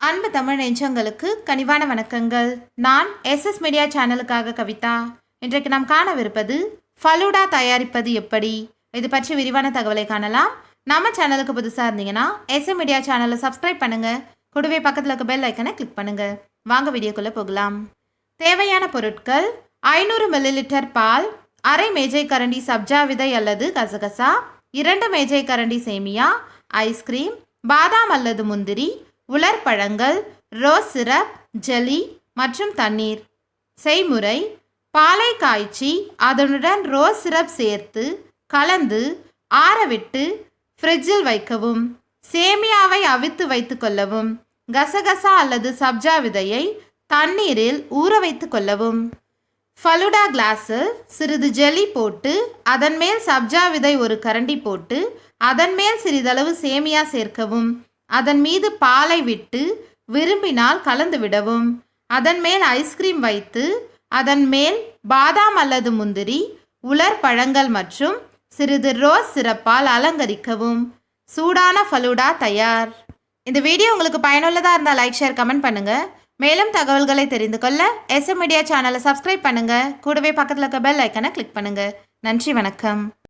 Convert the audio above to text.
அன்பு தமிழ் நெஞ்சங்களுக்கு கனிவான வணக்கங்கள். நான் எஸ்எஸ் மீடியா சேனலுக்காக கவிதா. இன்றைக்கு நாம் காணவிருப்பது ஃபலூடா தயாரிப்பது எப்படி? இது பற்றி விரிவான தகவலை காணலாம். நம்ம சேனலுக்கு புதுசாக இருந்தீங்கன்னா எஸ்எம் மீடியா சேனலை சப்ஸ்கிரைப் பண்ணுங்க. கூடவே பக்கத்தில் இருக்க பெல் ஐக்கனை கிளிக் பண்ணுங்க. வாங்க வீடியோக்குள்ளே போகலாம். தேவையான பொருட்கள் ஐநூறு மில்லிலிட்டர் பால் அரை மேஜை கரண்டி சப்ஜா விதை அல்லது கசகசா இரண்டு மேஜை கரண்டி சேமியா ஐஸ்கிரீம் பாதாம் அல்லது முந்திரி உலர் பழங்கள் ரோஸ் சிரப் ஜெலி மற்றும் தண்ணீர். செய்முறை பாலை காய்ச்சி அதனுடன் ரோஸ் சிரப் சேர்த்து கலந்து ஆறவிட்டு ஃப்ரிட்ஜில் வைக்கவும். சேமியாவை அவித்து வைத்து கொள்ளவும். கசகசா அல்லது சப்ஜா விதையை தண்ணீரில் ஊற வைத்து கொள்ளவும். ஃபலுடா கிளாஸில் சிறிது ஜெலி போட்டு அதன் மேல் சப்ஜா விதை ஒரு கரண்டி போட்டு அதன் மேல் சிறிதளவு சேமியா சேர்க்கவும். அதன் மீது பாலை விட்டு விரும்பினால் கலந்து விடவும். அதன் மேல் ஐஸ்கிரீம் வைத்து அதன் மேல் பாதாம் அல்லது முந்திரி உலர் பழங்கள் மற்றும் சிறிது ரோஸ் சிறப்பால் அலங்கரிக்கவும். சூடான ஃபலூடா தயார். இந்த வீடியோ உங்களுக்கு பயனுள்ளதாக இருந்தால் லைக் ஷேர் கமெண்ட் பண்ணுங்கள் மேலும் தகவல்களை தெரிந்து கொள்ள எஸ்எம் மீடியா சேனலை சப்ஸ்கிரைப் பண்ணுங்கள் கூடவே பக்கத்தில் இருக்க பெல் ஐக்கனை கிளிக் பண்ணுங்கள் நன்றி வணக்கம்.